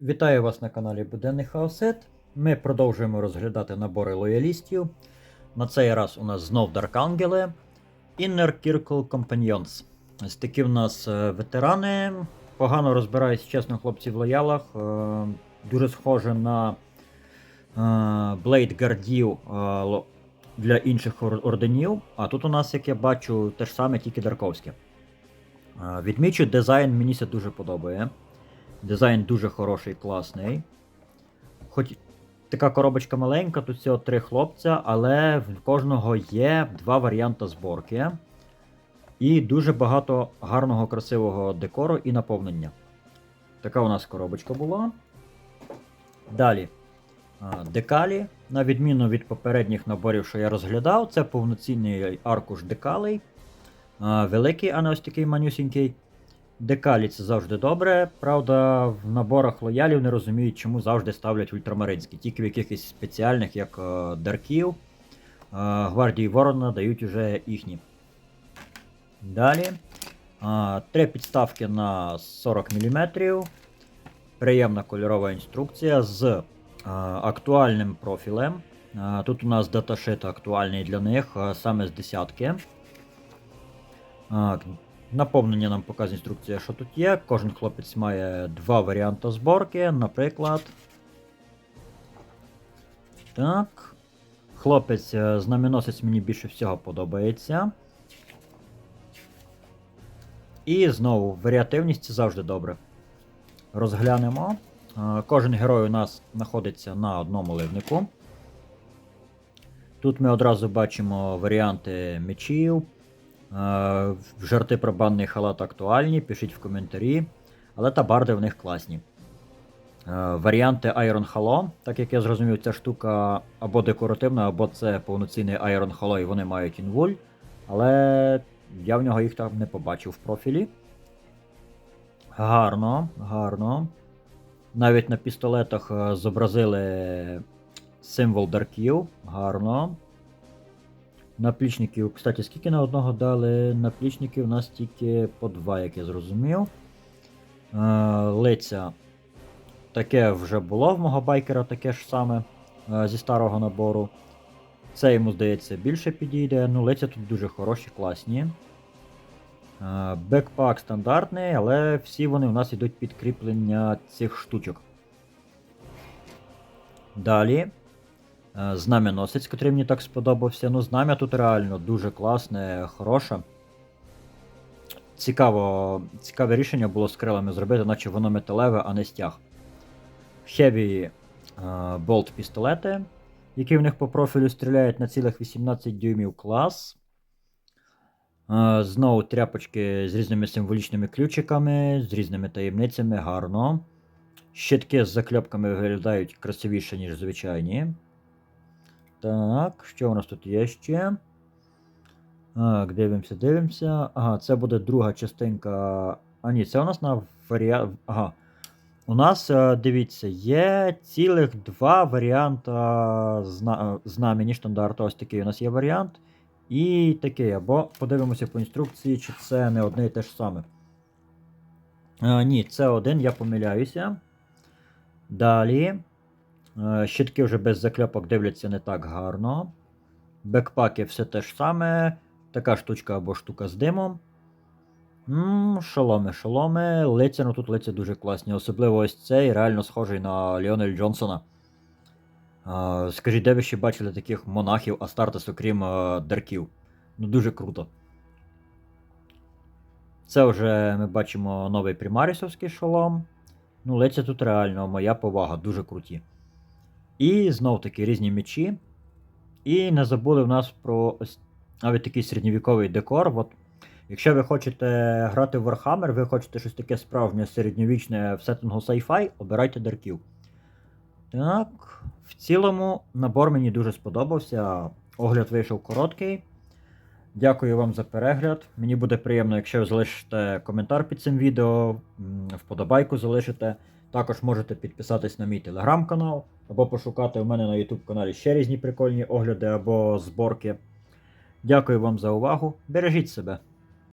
Вітаю вас на каналі Буденний Хаосет. Ми продовжуємо розглядати набори лоялістів. На цей раз у нас знов Angel, Inner Circle Companions. Ось такі в нас е, ветерани. Погано розбираюсь, чесно, хлопці в лоялах. Е, Дуже схоже на Guardів е, ло- для інших орденів. А тут у нас, як я бачу, те ж саме, тільки дарковське. Відмічу, дизайн мені це дуже подобає. Дизайн дуже хороший, класний. Хоч така коробочка маленька, тут всього три хлопця, але в кожного є два варіанти зборки. І дуже багато гарного, красивого декору і наповнення. Така у нас коробочка була. Далі. Декалі. На відміну від попередніх наборів, що я розглядав, це повноцінний аркуш декалей. Великий, а не ось такий манюсінький. Декалі це завжди добре. Правда, в наборах лоялів не розуміють, чому завжди ставлять ультрамаринські. Тільки в якихось спеціальних, як е, Дарків, е, Гвардії Ворона дають уже їхні. Далі. е, Три підставки на 40 мм. Приємна кольорова інструкція з актуальним профілем. Тут у нас даташит актуальний для них, саме з десятки. Наповнення нам показує інструкція, що тут є. Кожен хлопець має два варіанти зборки, наприклад. Так. Хлопець е, знаменосець мені більше всього подобається. І знову варіативність завжди добре. Розглянемо. Е, Кожен герой у нас знаходиться на одному ливнику. Тут ми одразу бачимо варіанти мечів. Е, Жарти про банний халат актуальні, пишіть в коментарі. Але табарди в них класні. Е, Варіанти Iron Halo, так як я зрозумів, ця штука або декоративна, або це повноцінний Iron Halo і вони мають інвуль. Але я в нього їх там не побачив в профілі. Гарно, гарно. Навіть на пістолетах е, зобразили символ дарків. Гарно. Наплічників, кстати, скільки на одного дали? Наплічників у нас тільки по два, як я зрозумів. Е, лиця. Таке вже було в мого байкера, таке ж саме е, зі старого набору. Це йому, здається, більше підійде. Ну, лиця тут дуже хороші, класні. Е, Бекпак стандартний, але всі вони у нас йдуть підкріплення цих штучок. Далі. Е, Знаменосець, котрий мені так сподобався. Ну, знам'я тут реально дуже класне, хороше. Цікаво, цікаве рішення було з крилами зробити, наче воно металеве, а не стяг. Heavy е, болт пістолети, які в них по профілю стріляють на цілих 18 дюймів клас. Е, Знову тряпочки з різними символічними ключиками, з різними таємницями, гарно. Щитки з закльопками виглядають красивіше, ніж звичайні. Так, що у нас тут є ще? Так, дивимося, дивимося. Ага, це буде друга частинка. А ні, це у нас на варіант. Ага. У нас, е, дивіться, є цілих два варіанти зна... знамені штандарту. Ось такий у нас є варіант. І такий. Або подивимося по інструкції, чи це не одне і те ж саме. А, ні, це один, я помиляюся. Далі. Е, Щитки вже без закльопок дивляться не так гарно. Бекпаки все те ж саме. Така штучка або штука з димом. м шоломи, шоломи. Лиця, ну тут лиця дуже класні. Особливо ось цей реально схожий на Ліонель Джонсона. Е, Скажіть, де ви ще бачили таких монахів Астартес, окрім е, Дарків? Ну дуже круто. Це вже ми бачимо новий примарісовський шолом. Ну, лиця тут реально, моя повага, дуже круті. І знов таки різні мечі. І не забули в нас про навіть такий середньовіковий декор. От, якщо ви хочете грати в Warhammer, ви хочете щось таке справжнє середньовічне в сеттингу sci-fi, обирайте дарків. Так, в цілому набор мені дуже сподобався. Огляд вийшов короткий. Дякую вам за перегляд. Мені буде приємно, якщо ви залишите коментар під цим відео, вподобайку залишите. Також можете підписатись на мій телеграм-канал, або пошукати у мене на YouTube каналі ще різні прикольні огляди або зборки. Дякую вам за увагу. Бережіть себе!